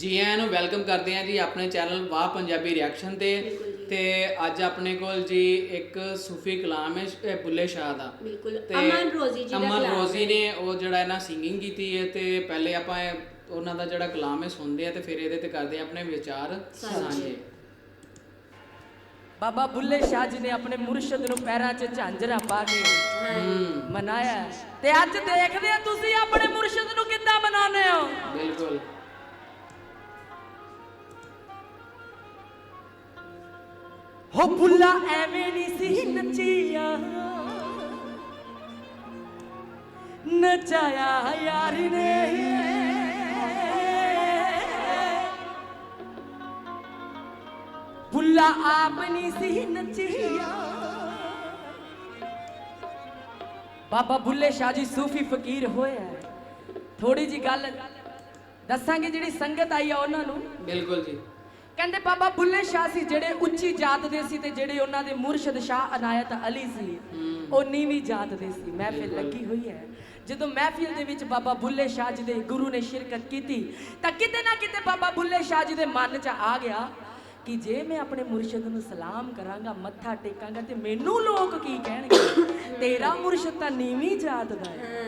ਜੀ ਆਇਆਂ ਨੂੰ ਵੈਲਕਮ ਕਰਦੇ ਹਾਂ ਜੀ ਆਪਣੇ ਚੈਨਲ ਵਾਹ ਪੰਜਾਬੀ ਰਿਐਕਸ਼ਨ ਤੇ। ਤੇ ਅੱਜ ਆਪਣੇ ਕੋਲ ਜੀ ਇੱਕ ਸੂਫੀ ਕਲਾਮ ਹੈ ਸ਼- ਇਹ ਬੁੱਲੇ ਸ਼ਾਹ ਦਾ। ਬਿਲਕੁਲ ਤੇ ਅਮਨ ਰੋਜ਼ੀ ਜੀ ਦਾ ਅਮਨ ਕਲਾਮ ਰੋਜ਼ੀ ਨੇ ਉਹ ਜਿਹੜਾ ਇਹਨਾਂ ਸਿੰਗਿੰਗ ਕੀਤੀ ਹੈ ਤੇ ਪਹਿਲੇ ਆਪਾਂ ਇਹ- ਉਹਨਾਂ ਦਾ ਜਿਹੜਾ ਕਲਾਮ ਹੈ ਸੁਣਦੇ ਆ ਤੇ ਫਿਰ ਇਹਦੇ ਤੇ ਕਰਦੇ ਆ ਆਪਣੇ ਵਿਚਾਰ ਸਾਂਝੇ। ਬਾਬਾ ਬੁੱਲੇ ਸ਼ਾਹ ਜੀ ਨੇ ਆਪਣੇ ਮੁਰਸ਼ਿਦ ਨੂੰ ਪੈਰਾਂ 'ਚ ਝਾਂਜਰਾਂ ਪਾ ਕੇ ਮਨਾਇਆ। ਤੇ ਅੱਜ ਦੇਖਦੇ ਆ ਤੁਸੀਂ ਆਪਣੇ ਮੁਰਸ਼ਿਦ ਨੂੰ ਕਿੱਦਾਂ ਮਨਾਉਂਦੇ ਹੋ? ਬਿਲਕੁਲ। ਹੋ ਬੁੱਲਾ ਐਵੇਂ ਨਹੀਂ ਸੀ ਨੱਚੀਆ। ਨਚਾਇਆ ਯਾਰ ਨੇ। ਬੁੱਲਾ ਆਪ ਨਹੀਂ ਸੀ ਨੱਚੀਆ। ਬਾਬਾ ਬੁੱਲੇ ਸ਼ਾਹ ਜੀ ਸੂਫੀ ਫਕੀਰ ਹੋਇਆ ਥੋੜੀ ਜੀ ਗੱਲ ਦੱਸਾਂਗੇ ਜਿਹੜੀ ਸੰਗਤ ਆਈ ਆ ਉਹਨਾਂ ਨੂੰ। ਬਿਲਕੁਲ ਜੀ। ਕਹਿੰਦੇ ਬਾਬਾ ਬੁੱਲੇ ਸ਼ਾਹ ਸੀ ਜਿਹੜੇ ਉੱਚੀ ਜਾਤ ਦੇ ਸੀ ਤੇ ਜਿਹੜੇ ਉਹਨਾਂ ਦੇ ਮੁਰਸ਼ਿਦ ਸ਼ਾਹ ਅਨਾਇਤ ਅਲੀ ਸੀ। ਉਹ ਨੀਵੀਂ ਜਾਤ ਦੇ ਸੀ। ਮਹਿਫਿਲ ਲੱਗੀ ਹੋਈ ਹੈ। ਜਦੋਂ ਮਹਿਫਿਲ ਦੇ ਵਿੱਚ ਬਾਬਾ ਬੁੱਲੇ ਸ਼ਾਹ ਜੀ ਦੇ ਗੁਰੂ ਨੇ ਸ਼ਿਰਕਤ ਕੀਤੀ ਤਾਂ ਕਿਤੇ ਨਾ ਕਿਤੇ ਬਾਬਾ ਬੁੱਲੇ ਸ਼ਾਹ ਜੀ ਦੇ ਮਨ 'ਚ ਆ ਗਿਆ ਕਿ ਜੇ ਮੈਂ ਆਪਣੇ ਮੁਰਸ਼ਿਦ ਨੂੰ ਸਲਾਮ ਕਰਾਂਗਾ ਮੱਥਾ ਟੇਕਾਂਗਾ ਤੇ ਮੈਨੂੰ ਲੋਕ ਕੀ ਕਹਿਣਗੇ? ਤੇਰਾ ਮੁਰਸ਼ਿਦ ਤਾਂ ਨੀਵੀਂ ਜਾਤ ਦਾ ਹੈ।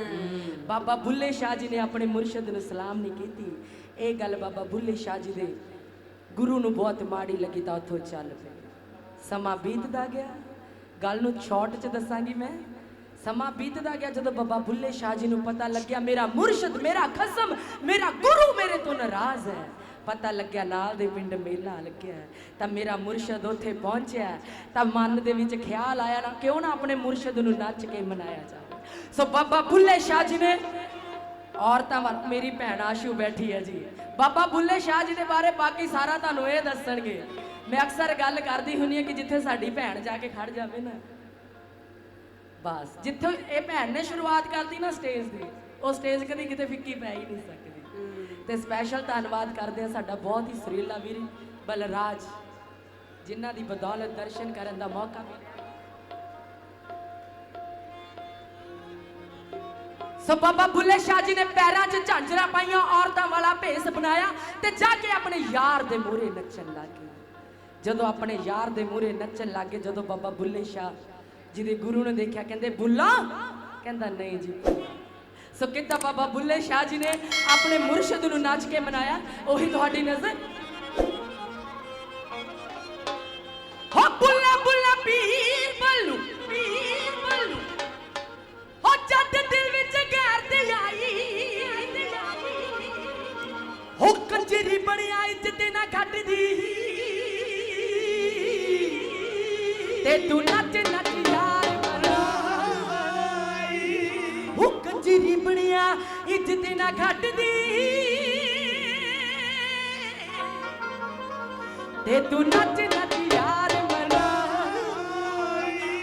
ਬਾਬਾ ਬੁੱਲੇ ਸ਼ਾਹ ਜੀ ਨੇ ਆਪਣੇ ਮੁਰਸ਼ਿਦ ਨੂੰ ਸਲਾਮ ਨਹੀਂ ਕੀਤੀ। ਇਹ ਗੱਲ ਬਾਬਾ ਬੁੱਲੇ ਸ਼ਾਹ ਜੀ ਦੇ ਗੁਰੂ ਨੂੰ ਬਹੁਤ ਮਾੜੀ ਲੱਗੀ ਤਾਂ ਉੱਥੋਂ ਚੱਲ ਪਏ। ਸਮਾਂ ਬੀਤਦਾ ਗਿਆ। ਗੱਲ ਨੂੰ ਸ਼ਾਰਟ 'ਚ ਦੱਸਾਂਗੀ ਮੈਂ। ਸਮਾਂ ਬੀਤਦਾ ਗਿਆ ਜਦੋਂ ਬਾਬਾ ਬੁੱਲੇ ਸ਼ਾਹ ਜੀ ਨੂੰ ਪਤਾ ਲੱਗਿਆ, ਮੇਰਾ ਮੁਰਸ਼ਿਦ, ਮੇਰਾ ਖਸਮ, ਮੇਰਾ ਗੁਰੂ ਮੇਰੇ ਤੋਂ ਨਾਰਾਜ਼ ਹੈ। ਪਤਾ ਲੱਗਿਆ ਨਾਲ ਦੇ ਪਿੰਡ ਮੇਲਾ ਲੱਗਿਆ ਤਾਂ ਮੇਰਾ ਮੁਰਸ਼ਿਦ ਉੱਥੇ ਪਹੁੰਚਿਆ ਤਾਂ ਮਨ ਦੇ ਵਿੱਚ ਖਿਆਲ ਆਇਆ ਨਾ, ਕਿਉਂ ਨਾ ਆਪਣੇ ਮੁਰਸ਼ਿਦ ਨੂੰ ਨੱਚ ਕੇ ਮਨਾਇਆ ਜਾਵੇ। ਸੋ ਬਾਬਾ ਬੁੱਲੇ ਸ਼ਾਹ ਜੀ ਨੇ ਔਰਤਾਂ ਵੱਲ ਮੇਰੀ ਭੈਣ ਆਸ਼ੂ ਬੈਠੀ ਹੈ ਜੀ। ਬਾਬਾ ਬੁੱਲੇ ਸ਼ਾਹ ਜੀ ਦੇ ਬਾਰੇ ਬਾਕੀ ਸਾਰਾ ਤੁਹਾਨੂੰ ਇਹ ਦੱਸਣਗੇ। ਮੈਂ ਅਕਸਰ ਗੱਲ ਕਰਦੀ ਹੁੰਨੀ ਹਾਂ ਕਿ ਜਿੱਥੇ ਸਾਡੀ ਭੈਣ ਜਾ ਕੇ ਖੜ ਜਾਵੇ ਨਾ। ਬਸ ਜਿੱਥੇ ਇਹ ਭੈਣ ਨੇ ਸ਼ੁਰੂਆਤ ਕਰਤੀ ਨਾ ਸਟੇਜ ਦੀ ਉਹ ਸਟੇਜ ਕਦੀ ਕਿਤੇ ਫਿੱਕੀ ਪੈ ਹੀ ਨਹੀਂ ਸਕਦੀ। ਤੇ ਸਪੈਸ਼ਲ ਧੰਨਵਾਦ ਕਰਦੇ ਆ ਸਾਡਾ ਬਹੁਤ ਹੀ ਸੁਰੀਲਾ ਵੀਰ ਬਲਰਾਜ ਜਿਨ੍ਹਾਂ ਦੀ ਬਦੌਲਤ ਦਰਸ਼ਨ ਕਰਨ ਦਾ ਮੌਕਾ ਮਿਲਿਆ। ਸੋ ਬਾਬਾ ਬੁੱਲੇ ਸ਼ਾਹ ਜੀ ਨੇ ਪੈਰਾਂ 'ਚ ਝਾਂਜਰਾਂ ਪਾਈਆਂ, ਔਰਤਾਂ ਵਾਲਾ ਭੇਸ ਬਣਾਇਆ ਤੇ ਜਾ ਕੇ ਆਪਣੇ ਯਾਰ ਦੇ ਮੂਹਰੇ ਨੱਚਣ ਲੱਗੇ ਜਦੋਂ ਆਪਣੇ ਯਾਰ ਦੇ ਮੂਹਰੇ ਨੱਚਣ ਲੱਗੇ ਜਦੋਂ ਬਾਬਾ ਬੁੱਲੇ ਸ਼ਾਹ ਜਿਹਦੇ ਗੁਰੂ ਨੇ ਦੇਖਿਆ, ਕਹਿੰਦੇ, ਬੁੱਲਾ? ਕਹਿੰਦਾ, ਨਹੀਂ ਜੀ। ਸੋ ਕਿੱਦਾਂ ਬਾਬਾ ਬੁੱਲੇ ਸ਼ਾਹ ਜੀ ਨੇ ਆਪਣੇ ਮੁਰਸ਼ਿਦ ਨੂੰ ਨੱਚ ਕੇ ਮਨਾਇਆ? ਉਹੀ ਤੁਹਾਡੀ ਨਜ਼ਰ? ਹੋ ਬੁੱਲਾ ਬੁੱਲਾ, ਪੀਰ ਬੱਲੂ ਪੀਰ ਬੱਲੂ ਹੋ ਜੱਟ ਦਿਲ ਹੋ ਕੰਜਰੀ ਬਣਿਆ ਇੱਜ਼ਤ ਨਾ ਘਟਦੀ ਤੇ ਤੂੰ ਨੱਚ ਨੱਚ ਯਾਰ ਮਨਾਈ ਹੋ ਕੰਜਰੀ ਬਣਿਆ ਇੱਜ਼ਤ ਨਾ ਘਟਦੀ ਤੇ ਤੂੰ ਨੱਚ ਨੱਚ ਯਾਰ ਮਨਾਈ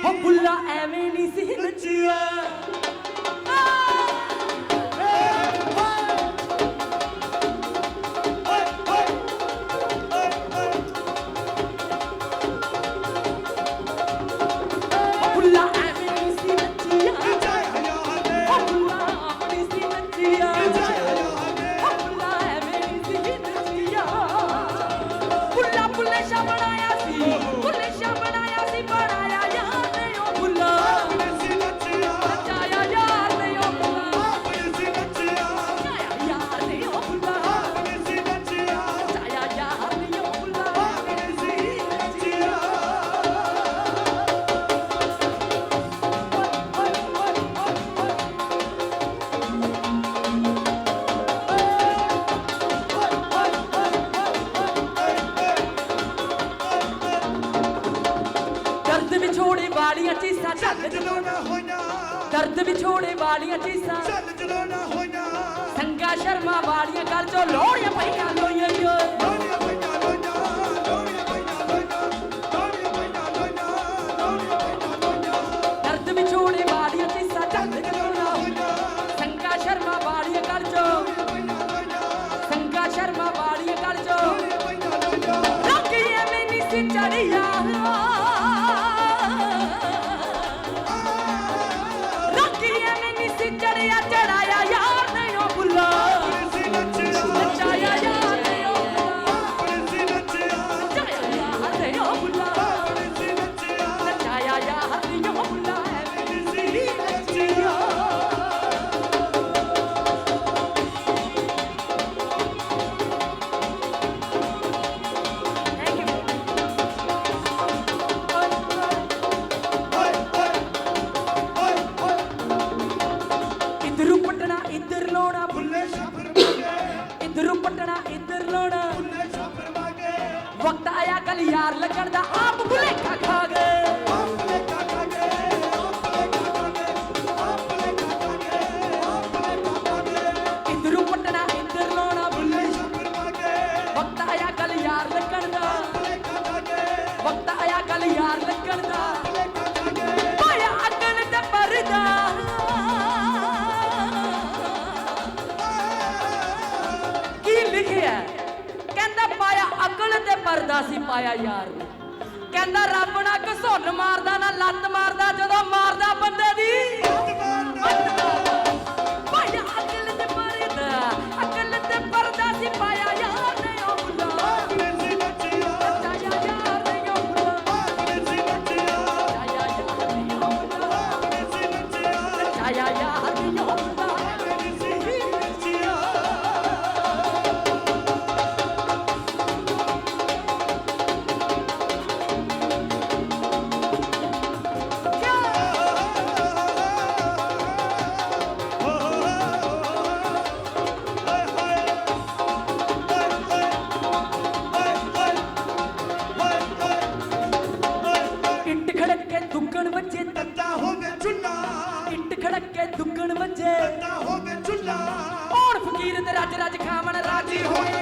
ਹੋ ਬੁੱਲਾ ਐਵੇਂ ਨਹੀਂ ਸੀ ਨੱਚਿਆ ਸੰਗਾ ਸ਼ਰਮਾ ਵਾਲੀਆਂ ਗੱਲ ਚੋਂ ਲੋੜੀਆਂ ਪਈਆਂ ਲੋਈਆਂ ਓਏ ਇੱਧਰ ਲੋਣਾ ਬੁੱਲੇ ਛਾਪਰ ਵਾਗੇ। ਇੱਧਰੋਂ ਪਟਣਾ ਇੱਧਰ ਲੋਣਾ ਬੁੱਲੇ ਛਾਪਰ ਵਾਗੇ। ਵਕਤ ਆਇਆ ਕਲ ਯਾਰ ਲੱਗਣ ਦਾ ਆਪ ਬੁਲੇਖਾ ਖਾ ਗਏ। ਤੇ ਪਰਦਾ ਸੀ ਪਾਇਆ ਯਾਰ। ਕਹਿੰਦਾ, ਰੱਬ ਨਾ ਘਸੁੰਨ ਮਾਰਦਾ, ਨਾ ਲੱਤ ਮਾਰਦਾ, ਜਦੋਂ ਮਾਰਦਾ ਬੰਦੇ ਦੀ ਰੱਜ ਰੱਜ ਖਾਵਣ ਰਾਜੀ ਹੋਏ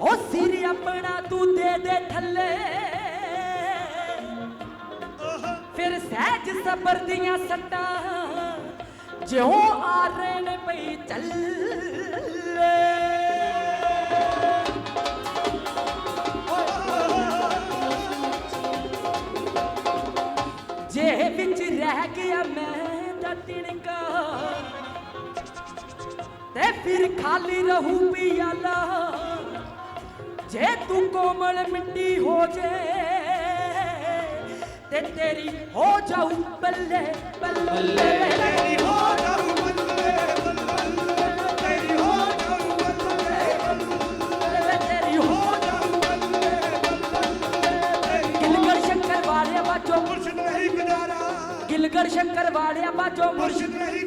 ਉਹ ਸਿਰ ਆਪਣਾ ਤੂੰ ਦੇ ਦੇ ਥੱਲੇ। ਫਿਰ ਸਹਿਜ ਸਬਰ ਦੀਆਂ ਸੱਟਾਂ ਜਿਉਂ ਆਰੇ ਨੇ ਪਈ ਚੱਲੇ। ਜੇ ਵਿੱਚ ਰਹਿ ਗਿਆ ਮੈਂ ਤਾਂ ਤਿਣਕਾ। ਤੇ ਫਿਰ ਖਾਲੀ ਰਹੂ ਪੀ ਆਲਾ ਜੇ ਤੂੰ ਕੋਮਲ ਮਿੱਟੀ ਹੋ ਜੇ ਤੇ ਤੇਰੀ ਹੋ ਜਾਊ ਬੱਲੇ ਬੱਲੇ ਤੇਰੀ ਹੋ ਜਾਊ ਬੱਲੇ ਸ਼ੰਕਰ ਵਾਲਿਆ ਬਾਜੋ। ਮੁਰਸ਼ਿਦ ਨਹੀਂ ਗੁਜ਼ਾਰਾ। ਸ਼ੰਕਰ ਵਾਲਿਆ ਬਾਜੋ। ਮੁਰਸ਼ਿਦ ਨਹੀਂ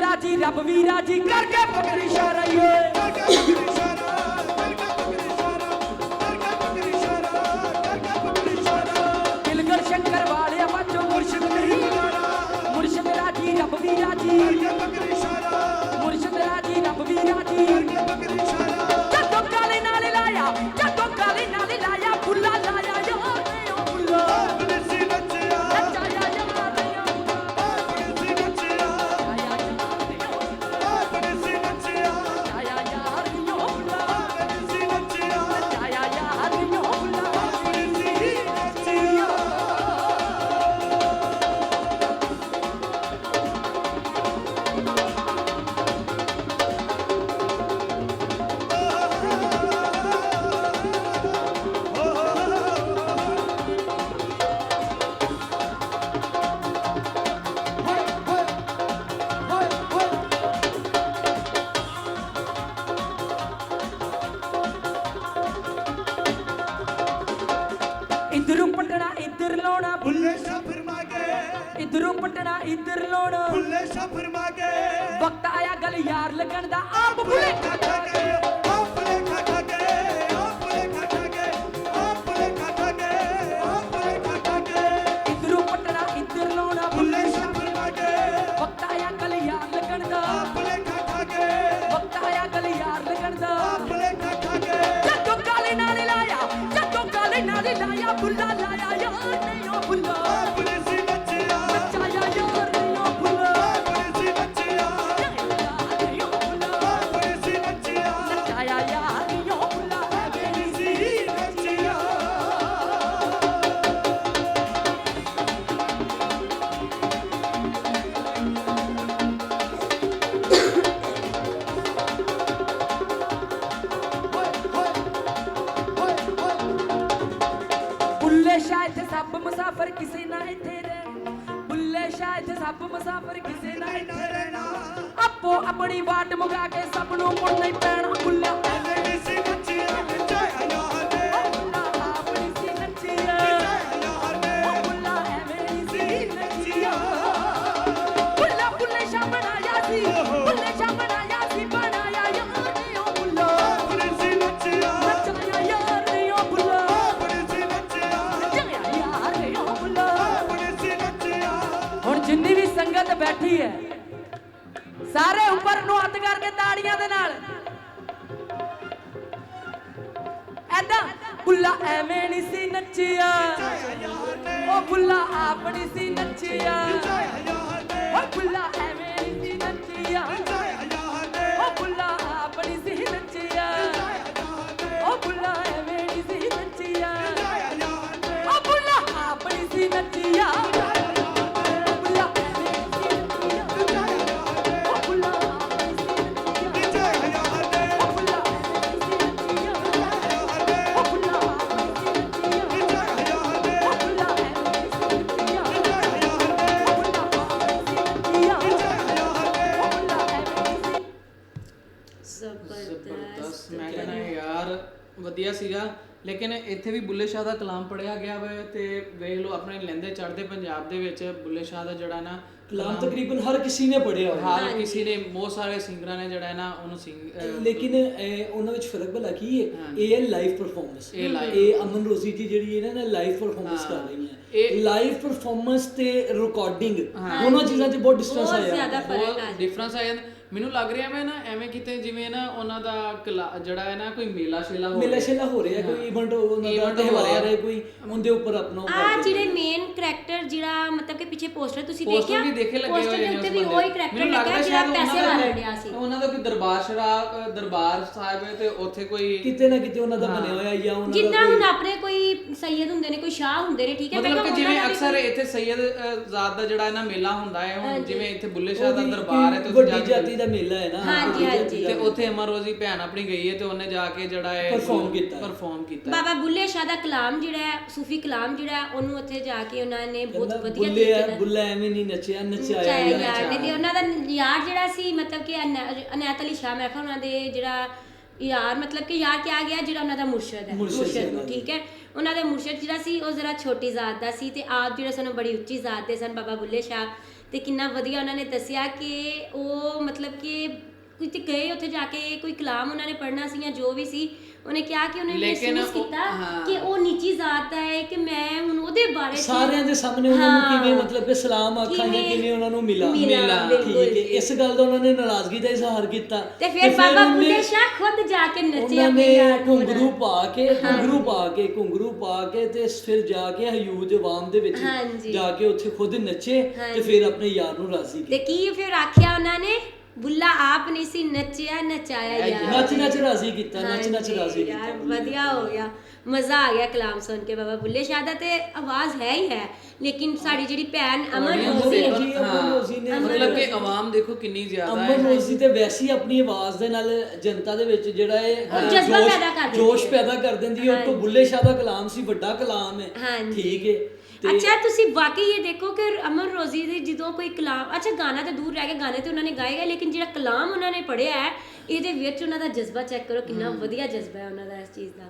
ਰਾਜੀ ਰੱਬ ਵੀ ਰਾਜੀ। ਕਰਕੇ ਪਕੜ ਇਸ਼ਾਰਾ ਉਧਰੋਂ ਪਟਣਾ ਇੱਧਰ ਲੋਣ ਭੁੱਲੇ ਸ਼ਾ ਫਰਮਾ ਗਏ ਵਕਤ ਆਇਆ ਗੱਲ ਯਾਰ ਲੱਗਣ ਦਾ। ਆਪ ਭੁੱਲੇ ਆਪਣੀ ਨਚਾਇਆ ਮੁਕਾ ਕੇ ਓ ਬੁੱਲਾ ਆਪਣੇ ਸੀ ਨੱਚਿਆ ਹੁਣ ਜਿੰਨੀ ਵੀ ਸੰਗਤ ਬੈਠੀ ਹੈ ਬੁੱਲਾ ਐਵੇਂ ਨਹੀਂ ਸੀ ਨੱਚਿਆ। ਉਹ ਬੁੱਲਾ ਆਪਣੀ ਸੀ ਨੱਚਿਆ। ਉਹ ਬੁੱਲਾ ਐਵੇਂ ਨਹੀਂ ਸੀ ਨੱਚਿਆ। ਵਧੀਆ ਸੀਗਾ। ਲੇਕਿਨ ਇੱਥੇ ਵੀ ਬੁੱਲੇ ਸ਼ਾਹ ਦਾ ਕਲਾਮ ਪੜਿਆ ਗਿਆ ਵੇ ਤੇ ਵੇਖ ਲਓ ਆਪਣੇ ਲੈਂਦੇ ਚੜਦੇ ਪੰਜਾਬ ਦੇ ਵਿੱਚ ਬੁੱਲੇ ਸ਼ਾਹ ਦਾ ਜਿਹੜਾ ਨਾ ਕਲਾਮ ਤਕਰੀਬਨ ਹਰ ਕਿਸੇ ਨੇ ਪੜਿਆ ਹੋਇਆ। ਹਰ ਕਿਸੇ ਨੇ ਬਹੁਤ ਸਾਰੇ ਸਿੰਗਰਾਂ ਨੇ ਜਿਹੜਾ ਨਾ ਉਹਨੂੰ ਸਿੰਗ ਲੇਕਿਨ ਉਹਨਾਂ ਵਿੱਚ ਫ਼ਰਕ ਭਲਾ ਕੀ ਹੈ? ਇਹ ਹੈ ਲਾਈਵ ਪਰਫਾਰਮੈਂਸ ਇਹ ਅਮਨ ਰੋਜ਼ੀ ਜੀ ਜਿਹੜੀ ਹੈ ਨਾ ਲਾਈਵ ਪਰਫਾਰਮੈਂਸ ਕਰ ਰਹੀ ਹੈ। ਇਹ- ਲਾਈਵ ਪਰਫਾਰਮੈਂਸ ਤੇ ਰਿਕਾਰਡਿੰਗ ਦੋਨੋਂ ਚੀਜ਼ਾਂ 'ਚ ਬਹੁਤ ਡਿਸਟੈਂਸ ਬਹੁਤ ਆਇਆ। ਜ਼ਿਆਦਾ ਫ਼ਰਕ ਆ ਬਹੁਤ ਡਿਫਰੈਂਸ ਆ ਜਾਂਦਾ ਮੈਨੂੰ ਲੱਗ ਰਿਹਾ ਮੈਂ ਨਾ ਐਵੇਂ ਕਿਤੇ ਜਿਵੇਂ ਨਾ ਉਹਨਾਂ ਦਾ ਜਿਹੜਾ ਹੈ ਨਾ ਕੋਈ ਮੇਲਾ ਸ਼ੇਲਾ ਹੋ ਮੇਲਾ ਰਿਹਾ। ਸ਼ੇਲਾ ਹੋ ਰਿਹਾ ਕੋਈ ਇਵੈਂਟ ਉਹਨਾਂ ਦਾ ਹੋ ਤਿਉਹਾਰ ਰਿਹਾ। ਹੈ ਕੋਈ ਉਹਦੇ ਉੱਪਰ ਆਪਣਾ ਆ ਜਿਹੜੇ ਮੇਨ ਕਰੈਕਟਰ ਜਿਹੜਾ ਮਤਲਬ ਕਿ ਪਿੱਛੇ ਪੋਸਟਰ ਤੁਸੀਂ ਦੇਖਿਆ? ਵੀ ਦੇਖੇ ਲੱਗੇ ਹੋਏ ਨੇ ਉੱਤੇ ਵੀ ਉਹੀ ਦੇ। ਕਰੈਕਟਰ ਲੱਗਾ ਜਿਹੜਾ ਪੈਸੇ ਉਹਨਾਂ ਦਾ ਵਾਰਨ ਕੋਈ- ਡਿਆ ਸੀ। ਉਹਨਾਂ ਦਾ ਕੋਈ ਦਰਬਾਰ ਸ਼ਰਾਬ ਅ, ਦਰਬਾਰ ਸਾਹਿਬ ਹੈ ਤੇ ਉੱਥੇ ਕੋਈ ਕਿਤੇ ਨਾ ਕਿਤੇ ਉਹਨਾਂ ਦਾ ਬਣਿਆ ਹੋਇਆ ਜਾਂ ਉਹਨਾਂ ਦਾ ਜਿੱਦਾਂ ਹੁਣ ਆਪਣੇ ਕੋਈ ਸੈਯਦ ਹੁੰਦੇ ਨੇ ਕੋਈ ਸ਼ਾਹ ਹੁੰਦੇ ਨੇ ਠੀਕ ਹੈ? ਮੈਂ ਮਤਲਬ ਕਿ ਕਿਹਾ ਜਿਵੇਂ ਅਕਸਰ ਇੱਥੇ ਸੈਯਦ ਜ਼ਾਤ ਦਾ ਜਿਹੜਾ ਹੈ ਨਾ ਮੇਲਾ ਹੁੰਦਾ ਹੈ ਹੁਣ ਜਿਵੇਂ ਇੱਥੇ ਬੁੱਲੇ ਸ਼ਾਹ ਦਾ ਦਰਬਾਰ ਹੈ ਤੇ ਉੱਥੇ ਜਾ ਜਾਤੀ ਦਾ ਮੇਲਾ ਹੈ ਨਾ ਹਾਂਜੀ, ਹਾਂਜੀ। ਤੇ ਉੱਥੇ ਅਮਰ ਰੋਜ਼ੀ ਭੈਣ ਆਪਣੀ ਗਈ ਹੈ ਤੇ ਉਹਨੇ ਜਾ ਕੇ ਜਿਹੜਾ ਹੈ Perform ਕੀਤਾ। ਪਰਫਾਰਮ ਕੀਤਾ ਬਾਬਾ ਬੁੱਲੇ ਸ਼ਾਹ ਦਾ ਕਲਾਮ ਜਿਹੜਾ ਹੈ ਸੂਫੀ ਕਲਾਮ ਜਿਹੜਾ ਹੈ ਉਹਨੂੰ ਉੱਥੇ ਜਾ ਕੇ ਉਹਨਾਂ ਨੇ ਬਹੁਤ ਵਧੀਆ ਬੁੱਲੇ ਤਰੀਕੇ ਆ ਨਾਲ ਬੁੱਲਾ ਐਵੇਂ ਨਹੀਂ ਨੱਚਿਆ ਨਚਾਇਆ ਚਾਇਆ ਯਾਰ। ਯਾਰ ਨੇ ਤੇ ਉਹਨਾਂ ਦਾ ਯਾਰ ਜਿਹੜਾ ਸੀ ਮਤਲਬ ਕਿ ਅਨਾ- ਅਨਾਇਤ ਅਲੀ ਸ਼ਾਹ ਮੈਂ ਕਿਹਾ ਉਹਨਾਂ ਦੇ ਜਿਹੜਾ ਯਾਰ ਮਤਲਬ ਕਿ ਯਾਰ ਕਿਹਾ ਗਿਆ ਜਿਹੜਾ ਉਹਨਾਂ ਦਾ ਮੁਰਸ਼ਦ ਹੈ ਮੁਰਸ਼ਿਦ ਸੀ ਉਹਨਾਂ। ਠੀਕ ਹੈ ਉਹਨਾਂ ਦਾ ਮੁਰਸ਼ਦ ਜਿਹੜਾ ਸੀ ਉਹ ਜ਼ਰਾ ਛੋਟੀ ਜ਼ਾਤ ਦਾ ਸੀ ਤੇ ਆਪ ਜਿਹੜੇ ਸਨ ਉਹ ਬੜੀ ਉੱਚੀ ਜ਼ਾਤ ਦੇ ਸਨ ਬਾਬਾ ਬੁੱਲੇ ਸ਼ਾਹ ਤੇ ਕਿੰਨਾ ਵਧੀਆ ਉਹਨਾਂ ਨੇ ਦੱਸਿਆ ਕਿ ਉਹ ਮਤਲਬ ਕਿ ਕਿਤੇ ਗਏ ਉੱਥੇ ਜਾ ਕੇ ਕੋਈ ਕਲਾਮ ਉਹਨਾਂ ਨੇ ਪੜ੍ਹਨਾ ਸੀ ਜਾਂ ਜੋ ਵੀ ਸੀ ਉਹਨੇ ਕਿਹਾ ਕਿ ਉਹਨੇ ਮਹਿਸੂਸ ਕੀਤਾ। ਕਿ ਉਹ ਨੀਚੀ ਜ਼ਾਤ ਦਾ ਹੈ ਕਿ ਮੈਂ ਹੁਣ ਉਹਦੇ ਬਾਰੇ ਸਾਰਿਆਂ ਦੇ ਸਾਹਮਣੇ ਉਹਨਾਂ ਨੂੰ। ਕਿਵੇਂ ਮਤਲਬ ਕਿ ਸਲਾਮ ਆਖਾਂ ਜਾਂ ਕਿਵੇਂ- ਉਹਨਾਂ ਨੂੰ ਮਿਲਾ ਮਿਲਾ, ਠੀਕ ਹੈ। ਇਸ ਗੱਲ ਦਾ ਉਹਨਾਂ ਨੇ ਨਾਰਾਜ਼ਗੀ ਦਾ ਇਜ਼ਹਾਰ ਕੀਤਾ ਤੇ ਫਿਰ ਬਾਬਾ ਬੁੱਲੇ ਸ਼ਾਹ ਖੁਦ ਜਾ ਕੇ ਨੱਚੇ ਆਪਣੇ ਯਾਰ ਘੁੰਗਰੂ। ਪਾ ਕੇ ਘੁੰਗਰੂ ਪਾ ਕੇ ਘੁੰਗਰੂ ਪਾ ਕੇ ਤੇ ਫਿਰ ਜਾ ਕੇ ਹਯੂਜ ਆਵਾਮ ਦੇ ਵਿੱਚ। ਜਾ ਕੇ ਉੱਥੇ ਖੁਦ ਨੱਚੇ ਤੇ। ਫਿਰ ਆਪਣੇ ਯਾਰ ਨੂੰ ਰਾਜ਼ੀ ਤੇ ਕੀਤਾ ਕੀ ਫਿਰ ਆਖਿਆ ਉਹਨਾਂ ਨੇ ਬੁੱਲਾ ਆਪ ਨਹੀਂ ਸੀ ਨੱਚਿਆ ਨਚਾਇਆ ਯਾਰ। ਨੱਚ ਨੱਚ ਰਾਜ਼ੀ ਕੀਤਾ ਨੱਚ ਨੱਚ ਹਾਂਜੀ, ਰਾਜ਼ੀ ਯਾਰ ਕੀਤਾ ਵਧੀਆ ਹੋ ਗਿਆ। ਮਜ਼ਾ ਆ ਗਿਆ ਕਲਾਮ ਸੁਣ ਕੇ ਬਾਬਾ ਬੁੱਲੇ ਸ਼ਾਹ ਦਾ ਤੇ ਆਵਾਜ਼ ਹੈ ਹੀ ਹੈ ਲੇਕਿਨ ਸਾਡੀ ਜਿਹੜੀ ਭੈਣ ਅਮਰ Audience ਰੋਜ਼ੀ ਦੇਖੋ, ਜੀ, ਅਮਰ ਰੋਜ਼ੀ ਨੇ- ਹਾਂ, ਮਤਲਬ ਕਿ ਆਵਾਮ ਦੇਖੋ ਕਿੰਨੀ ਜ਼ਿਆਦਾ ਹੈ। ਅਮਰ ਰੋਜ਼ੀ ਤੇ ਵੈਸੀ ਆਪਣੀ ਆਵਾਜ਼ ਦੇ ਨਾਲ ਜਨਤਾ ਦੇ ਵਿੱਚ ਜਿਹੜਾ ਹੈ ਉਹ ਜਜ਼ਬਾ ਜੋਸ਼- ਪੈਦਾ ਕਰ ਦਿੰਦੀ ਜੋਸ਼ ਹੈ। ਪੈਦਾ ਕਰ ਦਿੰਦੀ ਹੈ। ਉਹ ਤੋਂ ਬੁੱਲੇ ਸ਼ਾਹ ਦਾ ਕਲਾਮ ਸੀ ਵੱਡਾ ਕਲਾਮ ਹੈ। ਹਾਂਜੀ। ਠੀਕ ਹੈ। ਤੇ ਅੱਛਾ ਤੁਸੀਂ ਵਾਕਈ ਇਹ ਦੇਖੋ ਕਿ ਅਮਰ ਰੋਜ਼ੀ ਦੇ ਜਦੋਂ ਕੋਈ ਕਲਾਮ ਅੱਛਾ ਗਾਣਾ ਤਾਂ ਦੂਰ ਰਹਿ ਗਿਆ ਗਾਣੇ ਤੇ ਉਹਨਾਂ ਨੇ ਗਾਏ ਗਏ ਲੇਕਿਨ ਜਿਹੜਾ ਕਲਾਮ ਉਹਨਾਂ ਨੇ ਪੜਿਆ ਹੈ ਇਹਦੇ ਵਿੱਚ ਉਹਨਾਂ ਦਾ ਜਜ਼ਬਾ ਚੈੱਕ ਕਰੋ ਕਿੰਨਾ ਵਧੀਆ ਜਜ਼ਬਾ ਹੈ ਉਹਨਾਂ ਦਾ ਇਸ ਚੀਜ਼ ਦਾ।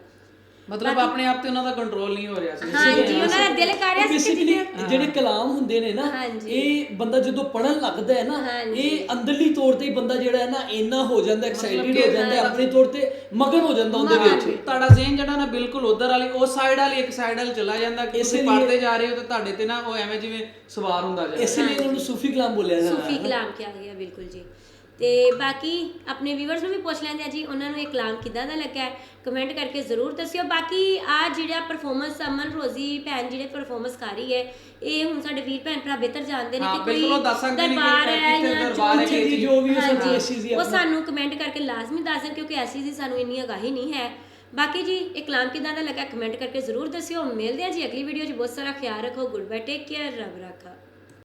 ਮਤਲਬ ਆਪਣੇ ਆਪ ਤੇ ਉਹਨਾਂ ਦਾ ਕੰਟਰੋਲ ਨਹੀਂ ਹੋ ਰਿਹਾ ਸੀ ਹਾਂਜੀ ਉਹਨਾਂ ਦਾ ਦਿਲ ਕਰ ਰਿਹਾ ਸੀ ਕਿ ਜਿੱਦਾਂ- ਜਿਹੜੇ ਕਲਾਮ ਹੁੰਦੇ ਨੇ ਨਾ। ਇਹ ਬੰਦਾ ਜਦੋਂ ਪੜਨ ਲੱਗਦਾ ਹੈ ਨਾ। ਇਹ ਅੰਦਰਲੀ ਤੌਰ ਤੇ ਹੀ ਬੰਦਾ ਜਿਹੜਾ ਹੈ ਨਾ ਇੰਨਾ ਹੋ ਜਾਂਦਾ ਐਕਸਾਈਟਿਡ ਹੋ ਜਾਂਦਾ ਆਪਣੇ ਤੌਰ ਤੇ ਮਗਨ ਹੋ ਜਾਂਦਾ ਉਹਦੇ ਵਿੱਚ ਤੁਹਾਡਾ ਜ਼ੇਨ ਜਿਹੜਾ ਨਾ ਬਿਲਕੁਲ ਉਧਰ ਵਾਲੀ ਉਸ ਸਾਈਡ ਵਾਲੀ ਇੱਕ ਸਾਈਡ ਵੱਲ ਚਲਾ ਜਾਂਦਾ ਕਿ ਇਸੇ ਤੁਸੀਂ ਪੜਦੇ ਜਾ ਰਹੇ ਹੋ ਤੇ ਤੁਹਾਡੇ ਤੇ ਨਾ ਉਹ ਐਵੇਂ ਜਿਵੇਂ ਸਵਾਰ ਹੁੰਦਾ ਜਾ ਰਿਹਾ ਇਸੇ ਲਈ ਉਹਨਾਂ ਸੂਫੀ ਕਲਾਮ ਬੋਲਿਆ ਜਾਂਦਾ ਸੂਫੀ। ਕਲਾਮ ਕਿਹਾ ਗਿਆ ਬਿਲਕੁਲ ਜੀ ਤੇ ਬਾਕੀ ਆਪਣੇ ਵੀਵਰਸ ਨੂੰ ਵੀ ਪੁੱਛ ਲੈਂਦੇ ਆ ਜੀ ਉਹਨਾਂ ਨੂੰ ਇਹ ਕਲਾਮ ਕਿੱਦਾਂ ਦਾ ਲੱਗਾ ਕਮੈਂਟ ਕਰਕੇ ਜ਼ਰੂਰ ਦੱਸਿਓ। ਬਾਕੀ ਆ ਜਿਹੜਾ ਪਰਫਾਰਮੈਂਸ ਅਮਨ ਰੋਜ਼ੀ ਭੈਣ ਜਿਹੜੇ ਪਰਫਾਰਮੈਂਸ ਕਰ ਰਹੀ ਹੈ ਇਹ ਹੁਣ ਸਾਡੇ ਵੀਰ ਭੈਣ ਭਰਾ ਬਿਹਤਰ ਜਾਣਦੇ ਨੇ ਕਿ ਕੋਈ ਦਰਬਾਰ ਹੈ ਜਾਂ ਦਰਬਾਰ ਹੈ, ਜੋ- ਵੀ ਉਹ ਸਾਨੂੰ ਕਮੈਂਟ ਕਰਕੇ ਲਾਜ਼ਮੀ ਦੱਸ ਦੇਣ ਕਿਉਂਕਿ ਐਸੀ ਜੀ ਸਾਨੂੰ ਇੰਨੀ ਅਗਾਹੀ ਨਹੀਂ ਹੈ। ਬਾਕੀ ਜੀ ਇਹ ਕਲਾਮ ਕਿਦਾਂ ਦਾ ਲੱਗਾ ਕਮੈਂਟ ਕਰਕੇ ਜ਼ਰੂਰ ਦੱਸਿਓ। ਮਿਲਦੇ ਹਾਂ ਜੀ ਅਗਲੀ ਵੀਡੀਓ 'ਚ। ਬਹੁਤ ਸਾਰਾ ਖਿਆਲ ਰੱਖੋ। ਗੁੱਡ ਬਾਏ ਟੇਕ ਕੇਅਰ ਰੱਬ ਰਾਖਾ।